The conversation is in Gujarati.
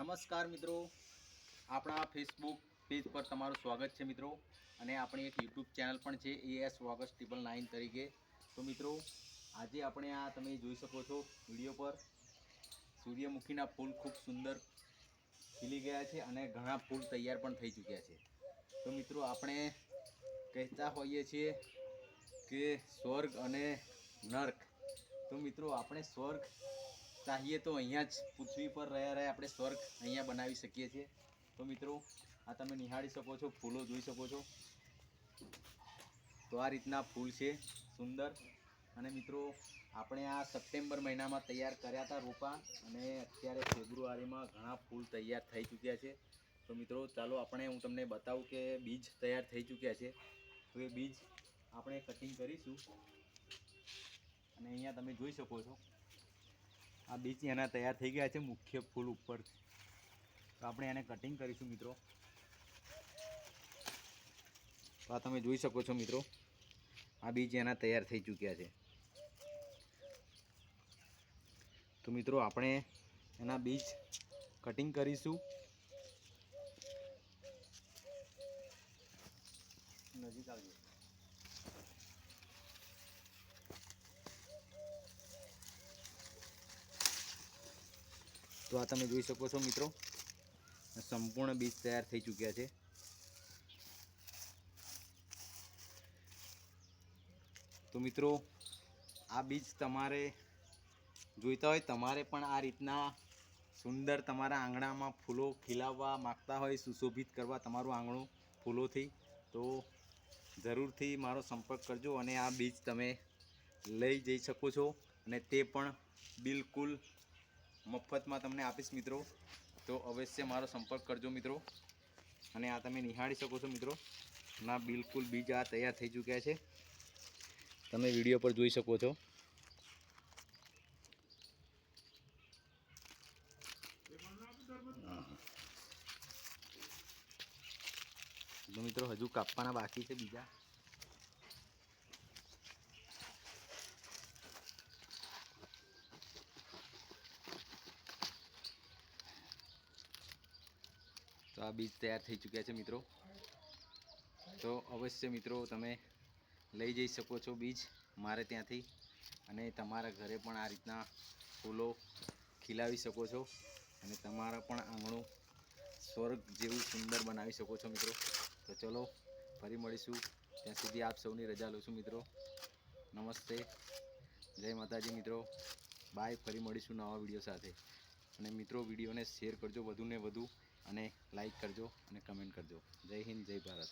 નમસ્કાર મિત્રો. આપણા ફેસબુક પેજ પર તમારું સ્વાગત છે મિત્રો. અને આપણી એક યુટ્યુબ ચેનલ પણ છે એએસ ઓગસ્ટ ટ્રિપલ નાઇન તરીકે. તો મિત્રો, આજે આપણે આ તમે જોઈ શકો છો વીડિયો પર. સૂર્યમુખીના ફૂલ ખૂબ સુંદર ખીલી ગયા છે અને ઘણા ફૂલ તૈયાર પણ થઈ ચૂક્યા છે. તો મિત્રો, આપણે કહેતા હોઈએ છીએ કે સ્વર્ગ અને નર્ક. તો મિત્રો, આપણે સ્વર્ગ ચાહીએ તો અહીંયા જ પૃથ્વી પર રહ્યા રહ્યા આપણે સ્વર્ગ અહીંયા બનાવી શકીએ છીએ. તો મિત્રો, આ તમે નિહાળી શકો છો, ફૂલો જોઈ શકો છો. તો આ રીતના ફૂલ છે, સુંદર. અને મિત્રો, આપણે આ સપ્ટેમ્બર મહિનામાં તૈયાર કર્યા હતા રોપા, અને અત્યારે ફેબ્રુઆરીમાં ઘણા ફૂલ તૈયાર થઈ ચૂક્યા છે. તો મિત્રો, ચાલો આપણે, હું તમને બતાવું કે બીજ તૈયાર થઈ ચૂક્યા છે. તો એ બીજ આપણે કટિંગ કરીશું. અને અહીંયા તમે જોઈ શકો છો. આ બીજ એના તૈયાર થઈ ગયા છે મુખ્ય ફૂલ ઉપર. તો આપણે એને કટિંગ કરીશું, મિત્રો. તો આ તમે જોઈ શકો છો, મિત્રો. આ બીજ એના તૈયાર થઈ ચૂક્યા છે. તો મિત્રો, આપણે એના બીજ કટિંગ કરીશું. નજીક આવજો. તો આ તમે જોઈ શકો છો મિત્રો. સંપૂર્ણ બીજ તૈયાર થઈ ચૂક્યા છે. તો મિત્રો, આ બીજ તમારે જોઈતા હોય, તમારે પણ આ રીતના સુંદર તમારા આંગણામાં ફૂલો ખીલાવવા માગતા હોય, સુશોભિત કરવા તમારું આંગણું ફૂલોથી, તો જરૂરથી મારો સંપર્ક કરજો અને આ બીજ તમે લઈ જઈ શકો છો. અને તે પણ બિલકુલ મફતમાં તમને આપીશ મિત્રો. તો અવશ્ય મારો સંપર્ક કરજો મિત્રો. અને આ તમે નિહાળી શકો છો મિત્રો. ના, બિલકુલ બીજ આ તૈયાર થઈ ચૂક્યા છે. તમે વીડિયો પર જોઈ શકો છો. મિત્રો, હજુ કાપવાના બાકી છે બીજા. તો આ બીજ તૈયાર થઈ ચૂક્યા છે મિત્રો. તો અવશ્ય મિત્રો તમે લઈ જઈ શકો છો બીજ મારે ત્યાંથી અને તમારા ઘરે પણ આ રીતના ફૂલો ખીલાવી શકો છો અને તમારા પણ આંગણું સ્વર્ગ જેવું સુંદર બનાવી શકો છો મિત્રો. તો ચલો ફરી મળીશું. ત્યાં સુધી આપ સૌની રજા લઉં છું મિત્રો. નમસ્તે. જય માતાજી મિત્રો. બાય. ફરી મળીશું નવા વીડિયો સાથે. અને મિત્રો, વિડીયોને શેર કરજો, વધુને વધુ, અને લાઇક કરજો અને કમેન્ટ કરજો. જય હિન્દ, જય ભારત.